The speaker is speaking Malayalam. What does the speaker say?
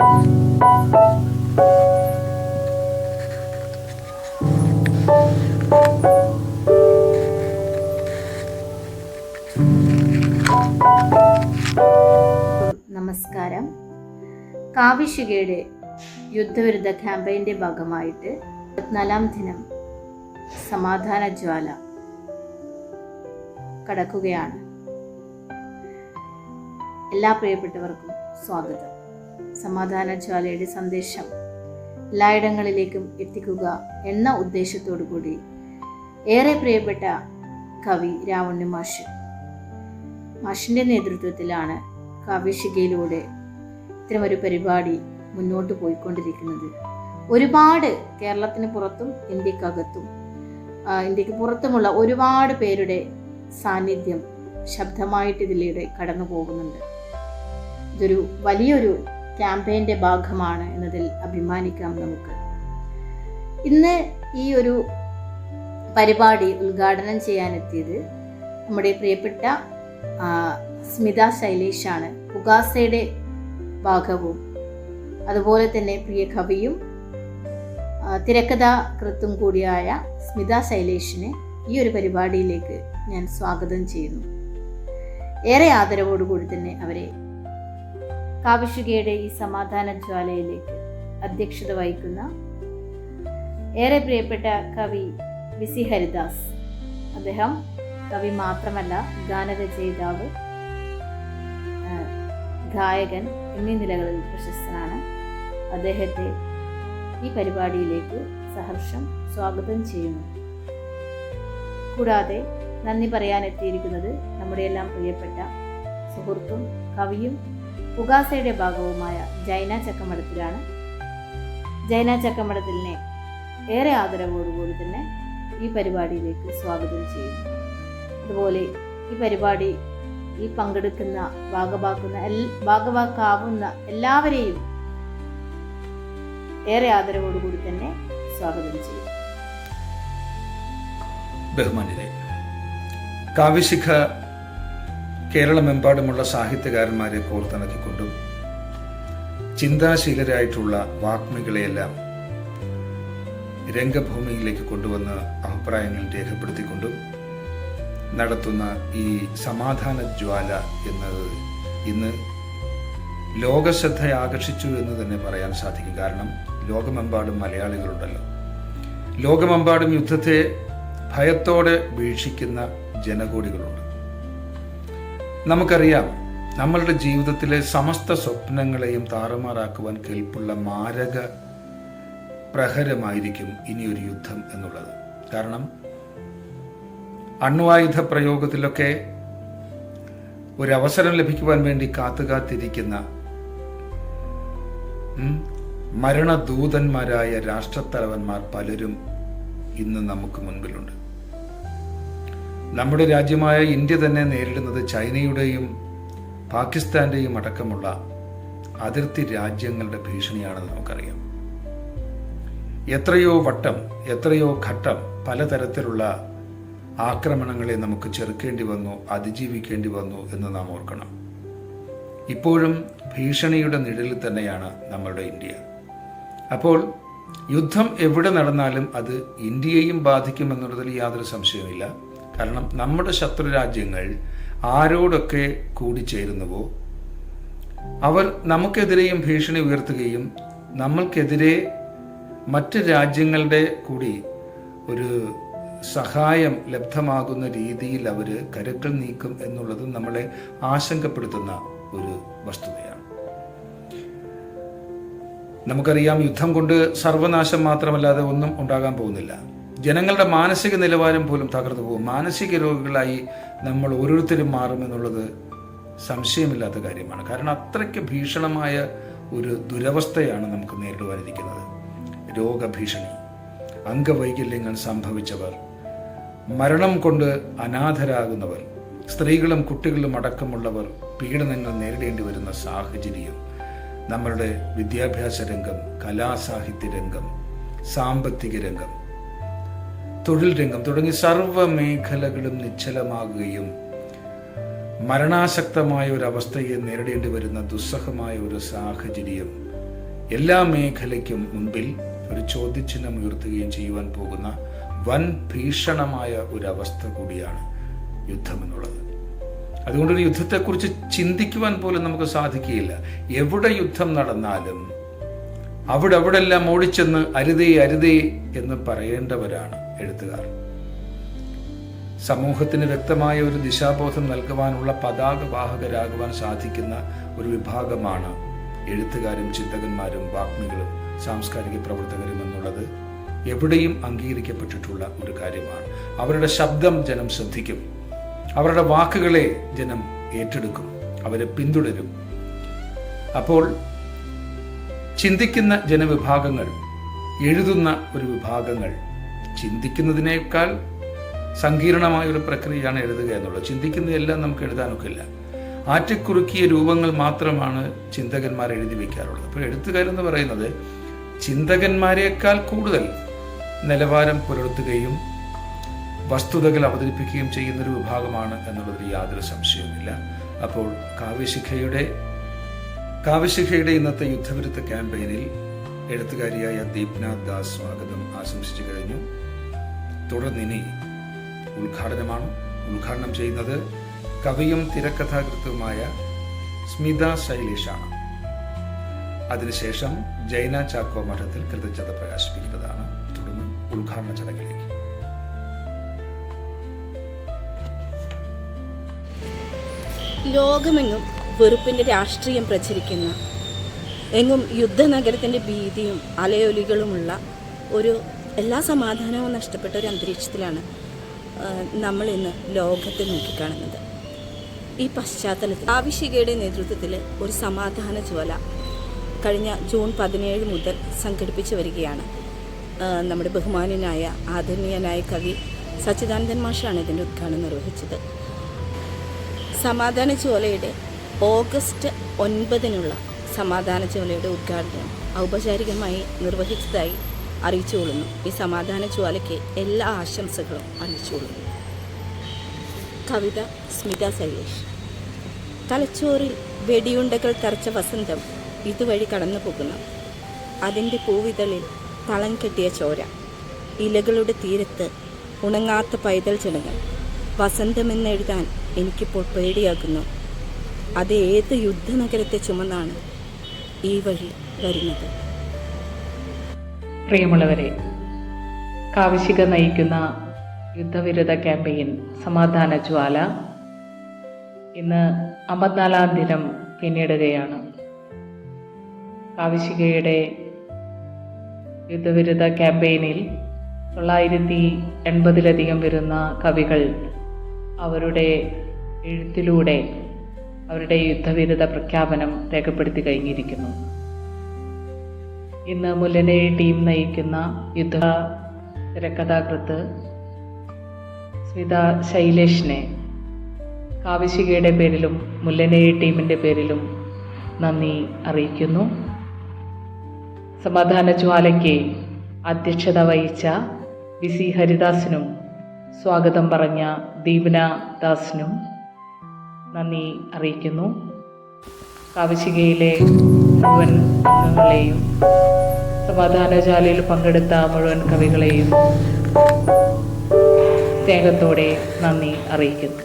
നമസ്കാരം. കാവിശികയുടെ യുദ്ധവിരുദ്ധ ക്യാമ്പയിന്റെ ഭാഗമായിട്ട് നാലാം ദിനം സമാധാന ജ്വാല കടക്കുകയാണ്. എല്ലാ പ്രിയപ്പെട്ടവർക്കും സ്വാഗതം. സമാധാന ജ്വാലയുടെ സന്ദേശം എല്ലായിടങ്ങളിലേക്കും എത്തിക്കുക എന്ന ഉദ്ദേശത്തോടു കൂടി ഏറെ പ്രിയപ്പെട്ട കവി രാവണ്ണി മാഷ്. മാഷിന്റെ നേതൃത്വത്തിലാണ് കാവ്യശികയിലൂടെ ഇത്തരമൊരു പരിപാടി മുന്നോട്ട് പോയിക്കൊണ്ടിരിക്കുന്നത്. ഒരുപാട് കേരളത്തിന് പുറത്തും ഇന്ത്യക്കകത്തും ഇന്ത്യയ്ക്ക് പുറത്തുമുള്ള ഒരുപാട് പേരുടെ സാന്നിധ്യം ശബ്ദമായിട്ട് ഇതിലൂടെ കടന്നു പോകുന്നുണ്ട് ഇതൊരു വലിയൊരു ക്യാമ്പയിന്റെ ഭാഗമാണ് എന്നതിൽ അഭിമാനിക്കാം നമുക്ക്. ഇന്ന് ഈ ഒരു പരിപാടി ഉദ്ഘാടനം ചെയ്യാനെത്തിയത് നമ്മുടെ പ്രിയപ്പെട്ട സ്മിത ശൈലേഷാണ്. പുകാസയുടെ ഭാഗവും അതുപോലെ തന്നെ പ്രിയ കവിയും തിരക്കഥാകൃത്തും കൂടിയായ സ്മിത ശൈലേഷിനെ ഈ ഒരു പരിപാടിയിലേക്ക് ഞാൻ സ്വാഗതം ചെയ്യുന്നു. ഏറെ ആദരവോടുകൂടി തന്നെ അവരെ കാവിശുകയുടെ ഈ സമാധാന ജ്വാലയിലേക്ക് അധ്യക്ഷത വഹിക്കുന്ന ഏറെ പ്രിയപ്പെട്ട കവി വിസി ഹരിദാസ്. അദ്ദേഹം കവി മാത്രമല്ല ഗാനരചയിതാവ് ഗായകൻ എന്നീ നിലകളിൽ പ്രശസ്തനാണ്. അദ്ദേഹത്തെ ഈ പരിപാടിയിലേക്ക് സഹർഷം സ്വാഗതം ചെയ്യുന്നു. കൂടാതെ നന്ദി പറയാൻ എത്തിയിരിക്കുന്നത് നമ്മുടെ എല്ലാം പ്രിയപ്പെട്ട സുഹൃത്തും കവിയും പുകാസയുടെ ഭാഗവുമായ ജൈന ചക്കമടത്തിലാണ് ജൈന ചക്കമടത്തിലിനെ ഏറെ ആദരവോടുകൂടി തന്നെ ഈ പരിപാടിയിലേക്ക് സ്വാഗതം ചെയ്യുന്നു. അതുപോലെ ഈ പരിപാടി ഈ പങ്കെടുക്കുന്ന ഭാഗമാക്കുന്ന എൽ ഭാഗവാക്കാവുന്ന എല്ലാവരെയും ഏറെ ആദരവോടുകൂടി തന്നെ സ്വാഗതം ചെയ്യും ബഹുമാന്യരെ കാവ്യശിഖ കേരളമെമ്പാടുമുള്ള സാഹിത്യകാരന്മാരെ കോർത്തിണക്കിക്കൊണ്ടും ചിന്താശീലരായിട്ടുള്ള വാഗ്മികളെയെല്ലാം രംഗഭൂമിയിലേക്ക് കൊണ്ടുവന്ന് അഭിപ്രായങ്ങൾ രേഖപ്പെടുത്തിക്കൊണ്ടും നടത്തുന്ന ഈ സമാധാന ജ്വാല എന്നത് ഇന്ന് ലോകശ്രദ്ധ ആകർഷിച്ചു എന്ന് തന്നെ പറയാൻ സാധിക്കും. കാരണം ലോകമെമ്പാടും മലയാളികളുണ്ടല്ലോ. ലോകമെമ്പാടും യുദ്ധത്തെ ഭയത്തോടെ വീക്ഷിക്കുന്ന ജനകോടികളുണ്ട്. നമുക്കറിയാം നമ്മളുടെ ജീവിതത്തിലെ സമസ്ത സ്വപ്നങ്ങളെയും താറുമാറാക്കുവാൻ കെൽപ്പുള്ള മാരക പ്രഹരമായിരിക്കും ഇനിയൊരു യുദ്ധം എന്നുള്ളത്. കാരണം അണ്വായുധ പ്രയോഗത്തിലൊക്കെ ഒരവസരം ലഭിക്കുവാൻ വേണ്ടി കാത്തുകാത്തിരിക്കുന്ന മരണദൂതന്മാരായ രാഷ്ട്രത്തലവന്മാർ പലരും ഇന്ന് നമുക്ക് മുൻപിലുണ്ട്. നമ്മുടെ രാജ്യമായ ഇന്ത്യ തന്നെ നേരിടുന്നത് ചൈനയുടെയും പാകിസ്ഥാന്റെയും അടക്കമുള്ള അതിർത്തി രാജ്യങ്ങളുടെ ഭീഷണിയാണെന്ന് നമുക്കറിയാം. എത്രയോ വട്ടം എത്രയോ ഘട്ടം പലതരത്തിലുള്ള ആക്രമണങ്ങളെ നമുക്ക് ചെറുക്കേണ്ടി വന്നു അതിജീവിക്കേണ്ടി വന്നു എന്ന് നാം ഓർക്കണം. ഇപ്പോഴും ഭീഷണിയുടെ നിഴലിൽ തന്നെയാണ് നമ്മളുടെ ഇന്ത്യ. അപ്പോൾ യുദ്ധം എവിടെ നടന്നാലും അത് ഇന്ത്യയെയും ബാധിക്കുമെന്നുള്ളതിൽ യാതൊരു സംശയവുമില്ല. കാരണം നമ്മുടെ ശത്രു രാജ്യങ്ങൾ ആരോടൊക്കെ കൂടിച്ചേരുന്നുവോ? അവർ നമുക്കെതിരെയും ഭീഷണി ഉയർത്തുകയും നമ്മൾക്കെതിരെ മറ്റ് രാജ്യങ്ങളുടെ കൂടി ഒരു സഹായം ലബ്ധമാകുന്ന രീതിയിൽ അവർ കരുക്കൾ നീക്കും എന്നുള്ളത് നമ്മളെ ആശങ്കപ്പെടുത്തുന്ന ഒരു വസ്തുതയാണ്. നമുക്കറിയാം യുദ്ധം കൊണ്ട് സർവനാശം മാത്രമല്ലാതെ ഒന്നും ഉണ്ടാകാൻ പോകുന്നില്ല. ജനങ്ങളുടെ മാനസിക നിലവാരം പോലും തകർന്നു പോകും. മാനസിക രോഗികളായി നമ്മൾ ഓരോരുത്തരും മാറുമെന്നുള്ളത് സംശയമില്ലാത്ത കാര്യമാണ്. കാരണം അത്രയ്ക്ക് ഭീഷണമായ ഒരു ദുരവസ്ഥയാണ് നമുക്ക് നേരിടുവാനിരിക്കുന്നത്. രോഗഭീഷണി അംഗവൈകല്യങ്ങൾ സംഭവിച്ചവർ മരണം കൊണ്ട് അനാഥരാകുന്നവർ സ്ത്രീകളും കുട്ടികളും അടക്കമുള്ളവർ പീഡനങ്ങൾ നേരിടേണ്ടി വരുന്ന സാഹചര്യം നമ്മളുടെ വിദ്യാഭ്യാസ രംഗം കലാസാഹിത്യ രംഗം സാമ്പത്തിക രംഗം തൊഴിൽ രംഗം തുടങ്ങി സർവ മേഖലകളും നിശ്ചലമാകുകയും മരണാസക്തമായ ഒരു അവസ്ഥയെ നേരിടേണ്ടി വരുന്ന ദുസ്സഹമായ ഒരു സാഹചര്യം എല്ലാ മേഖലയ്ക്കും മുൻപിൽ ഒരു ചോദ്യചിഹ്നം ഉയർത്തുകയും ചെയ്യുവാൻ പോകുന്ന വൻ ഭീഷണമായ ഒരു അവസ്ഥ കൂടിയാണ് യുദ്ധം എന്നുള്ളത് അതുകൊണ്ട് ഒരു യുദ്ധത്തെക്കുറിച്ച് ചിന്തിക്കുവാൻ പോലും നമുക്ക് സാധിക്കുകയില്ല. എവിടെ യുദ്ധം നടന്നാലും അവിടെ അവിടെല്ലാം ഓടിച്ചെന്ന് അരുതേ അരുതേ എന്ന് പറയേണ്ടവരാണ് എഴുത്തുകാർ സമൂഹത്തിന് വ്യക്തമായ ഒരു ദിശാബോധം നൽകുവാനുള്ള പതാകവാഹകരാകുവാൻ സാധിക്കുന്ന ഒരു വിഭാഗമാണ് എഴുത്തുകാരും ചിന്തകന്മാരും വാഗ്മികളും സാംസ്കാരിക പ്രവർത്തകരും എന്നുള്ളത് എവിടെയും അംഗീകരിക്കപ്പെട്ടിട്ടുള്ള ഒരു കാര്യമാണ്. അവരുടെ ശബ്ദം ജനം ശ്രദ്ധിക്കും. അവരുടെ വാക്കുകളെ ജനം ഏറ്റെടുക്കും. അവരെ പിന്തുടരും. അപ്പോൾ ചിന്തിക്കുന്ന ജനവിഭാഗങ്ങൾ എഴുതുന്ന ഒരു വിഭാഗങ്ങൾ ചിന്തിക്കുന്നതിനേക്കാൾ സങ്കീർണമായ ഒരു പ്രക്രിയയാണ് എഴുതുക എന്നുള്ളത്. ചിന്തിക്കുന്നതെല്ലാം നമുക്ക് എഴുതാനൊക്കില്ല. ആറ്റിക്കുറുക്കിയ രൂപങ്ങൾ മാത്രമാണ് ചിന്തകന്മാർ എഴുതി വയ്ക്കാറുള്ളത് അപ്പോൾ എഴുത്തുകാരെന്ന് പറയുന്നത് ചിന്തകന്മാരെക്കാൾ കൂടുതൽ നിലവാരം പുലർത്തുകയും വസ്തുതകൾ അവതരിപ്പിക്കുകയും ചെയ്യുന്ന ഒരു വിഭാഗമാണ് എന്നുള്ളതിൽ യാതൊരു സംശയവുമില്ല. അപ്പോൾ കാവ്യശിഖയുടെ കാവ്യശിഖയുടെ ഇന്നത്തെ യുദ്ധവിരുദ്ധ ക്യാമ്പയിനിൽ എഴുത്തുകാരിയായ ദീപ്നാഥ് ദാസ് സ്വാഗതം ആശംസിച്ചു കഴിഞ്ഞു. തുടർന്നിനി ഉദ്ഘാടനമാണ്. ഉദ്ഘാടനം ചെയ്യുന്നത് കവിയും തിരക്കഥാകൃത്തുമായ സ്മിത ശൈലേഷാണ്. അതിനുശേഷം ജൈന ചാക്കോ മഠത്തിൽ കൃതജ്ഞത പ്രകാശിപ്പിക്കുന്നതാണ് തുടർന്ന് ഉദ്ഘാടന ചടങ്ങിലേക്ക്. ലോകമെങ്ങും വെറുപ്പിന്റെ രാഷ്ട്രീയം പ്രചരിക്കുന്ന എങ്ങും യുദ്ധനഗരത്തിന്റെ ഭീതിയും അലയൊലികളുമുള്ള ഒരു എല്ലാ സമാധാനവും നഷ്ടപ്പെട്ട ഒരു അന്തരീക്ഷത്തിലാണ് നമ്മൾ ഇന്ന് ലോകത്തെ നോക്കിക്കാണുന്നത്. ഈ പശ്ചാത്തലത്തിൽ ആവിശികയുടെ നേതൃത്വത്തിൽ ഒരു സമാധാന ജ്വല കഴിഞ്ഞ ജൂൺ പതിനേഴ് മുതൽ സംഘടിപ്പിച്ചു വരികയാണ്. നമ്മുടെ ബഹുമാനനായ ആദരണീയനായ കവി സച്ചിദാനന്ദൻ മാഷാണ് ഇതിന്റെ ഉദ്ഘാടനം നിർവഹിച്ചത്. സമാധാന ജ്വലയുടെ ഓഗസ്റ്റ് ഒൻപതിനുള്ള സമാധാന ജ്വലയുടെ ഉദ്ഘാടനം ഔപചാരികമായി നിർവഹിച്ചതായി അറിയിച്ചുകൊള്ളുന്നു. ഈ സമാധാന ജ്വാലയ്ക്ക് എല്ലാ ആശംസകളും അറിയിച്ചുകൊള്ളുന്നു. കവിത സ്മിത സൈലേഷ്. തലച്ചോറിൽ വെടിയുണ്ടകൾ തറച്ച വസന്തം ഇതുവഴി കടന്നു പോകുന്നു അതിന്റെ പൂവിതളിൽ തളം കെട്ടിയ ചോര. ഇലകളുടെ തീരത്ത് ഉണങ്ങാത്ത പൈതൽ ചെടങ്ങൾ വസന്തമെന്നെഴുതാൻ എനിക്കിപ്പോൾ പേടിയാകുന്നു. അത് ഏത് യുദ്ധനഗരത്തെ ചുമന്നാണ് ഈ വഴി വരുന്നത്? പ്രിയമുള്ളവരെ കാവിശിക നയിക്കുന്ന യുദ്ധവിരുദ്ധ ക്യാമ്പയിൻ സമാധാന ജ്വാല ഇന്ന് അമ്പത്തിനാലാം ദിനം പിന്നിടുകയാണ്. കാവിശികയുടെ യുദ്ധവിരുദ്ധ ക്യാമ്പയിനിൽ തൊള്ളായിരത്തി എൺപതിലധികം വരുന്ന കവികൾ അവരുടെ എഴുത്തിലൂടെ അവരുടെ യുദ്ധവിരുദ്ധ പ്രഖ്യാപനം രേഖപ്പെടുത്തി കഴിഞ്ഞിരിക്കുന്നു. ഇന്ന് മുല്ലനേഴി ടീം നയിക്കുന്ന യുദ്ധ തിരക്കഥാകൃത്ത് സ്മിത ശൈലേഷിനെ കാവിശികയുടെ പേരിലും മുല്ലനേഴി ടീമിന്റെ പേരിലും നന്ദി അറിയിക്കുന്നു. സമാധാന ജ്വാലയ്ക്ക് അധ്യക്ഷത വഹിച്ച വി സി ഹരിദാസിനും സ്വാഗതം പറഞ്ഞ ദീപന ദാസിനും നന്ദി അറിയിക്കുന്നു. കാവിശികയിലെ മുഴുവൻ അംഗങ്ങളെയും സമാധാനശാലയിൽ പങ്കെടുത്ത മുഴുവൻ കവികളെയും സ്നേഹത്തോടെ നന്ദി അറിയിക്കുന്നു.